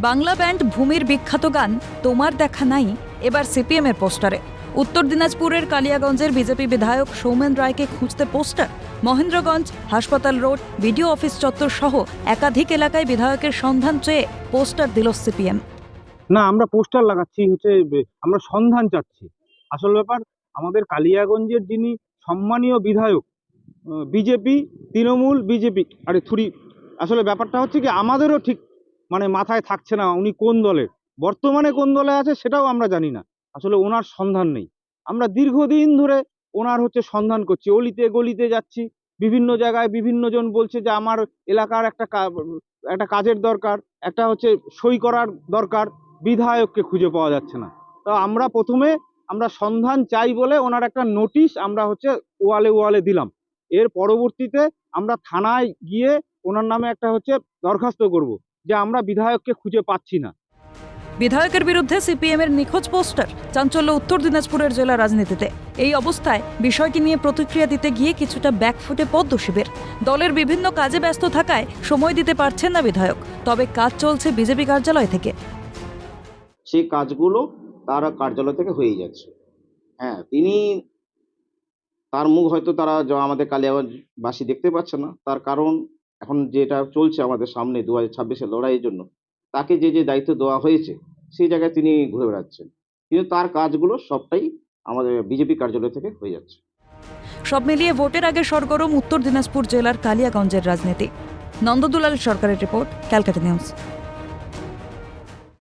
Bangla band ভূমির বিখ্যাত গান তোমার দেখা নাই, এবার সিপিএম এর পোস্টারে। উত্তর দিনাজপুরের কালিয়াগঞ্জের বিজেপি বিধায়ক সৌমেন রায়কে খুঁজতে পোস্টার। মহেন্দ্রগঞ্জ, হাসপাতাল রোড, বিডিও অফিস চত্বর সহ একাধিক এলাকায় বিধায়কের সন্ধান চেয়ে পোস্টার দিল সিপিএম। না, আমরা পোস্টার লাগাচ্ছি, হচ্ছে আমরা সন্ধান চাচ্ছি। আসল ব্যাপার, আমাদের কালিয়াগঞ্জের যিনি সম্মানীয় বিধায়ক বিজেপি, তৃণমূল বিজেপি, আরে, থুরি, আসলে ব্যাপারটা হচ্ছে কি, আমাদেরও ঠিক মানে মাথায় থাকছে না উনি কোন দলের? বর্তমানে কোন দলে আছে সেটাও আমরা জানি না। আসলে ওনার সন্ধান নেই। আমরা দীর্ঘদিন ধরে ওনার হচ্ছে সন্ধান করছি। অলিতে গলিতে যাচ্ছি। বিভিন্ন জায়গায় বিভিন্ন জন বলছে যে, আমার এলাকার একটা একটা কাজের দরকার। একটা হচ্ছে সই করার দরকার। বিধায়ককে খুঁজে পাওয়া যাচ্ছে না। তো আমরা প্রথমে আমরা সন্ধান চাই বলে ওনার একটা নোটিশ আমরা হচ্ছে ওয়ালে ওয়ালে দিলাম। এর পরবর্তীতে আমরা থানায় গিয়ে ওনার নামে একটা হচ্ছে দরখাস্ত করব। যে আমরা বিধায়ককে খুঁজে পাচ্ছি না। বিধায়কের বিরুদ্ধে সিপিএম এর নিখোঁজ পোস্টার চাঞ্চল্য উত্তর দিনাজপুরের জেলা রাজনীতিতে। এই অবস্থায় বিষয়টি নিয়ে প্রতিক্রিয়া দিতে গিয়ে কিছুটা ব্যাকফুটে পদ্ম শিবির। দলের বিভিন্ন কাজে ব্যস্ত থাকায় সময় দিতে পারছেন না বিধায়ক তবে কাজ চলছে বিজেপি কার্যালয় থেকে। সেই কাজগুলো তারা কার্যালয় থেকে হয়েই যাচ্ছে। হ্যাঁ তিনি তার মুখ হয়তো তারা আমাদের কালিয়াগঞ্জবাসী দেখতে পাচ্ছে না। তার কারণ এখন যেটা চলছে আমাদের সামনে দু হাজার ছাব্বিশের লড়াইয়ের জন্য, তাকে যে যে দায়িত্ব দেওয়া হয়েছে, সেই জায়গায় তিনি ঘুরে বেড়াচ্ছেন। কিন্তু তার কাজগুলো সবটাই আমাদের বিজেপি কার্যালয় থেকে হয়ে যাচ্ছে। সব মিলিয়ে ভোটের আগে সরগরম উত্তর দিনাজপুর জেলার কালিয়াগঞ্জের রাজনীতি। নন্দদুলাল সরকারের রিপোর্ট, ক্যালকাটা নিউজ।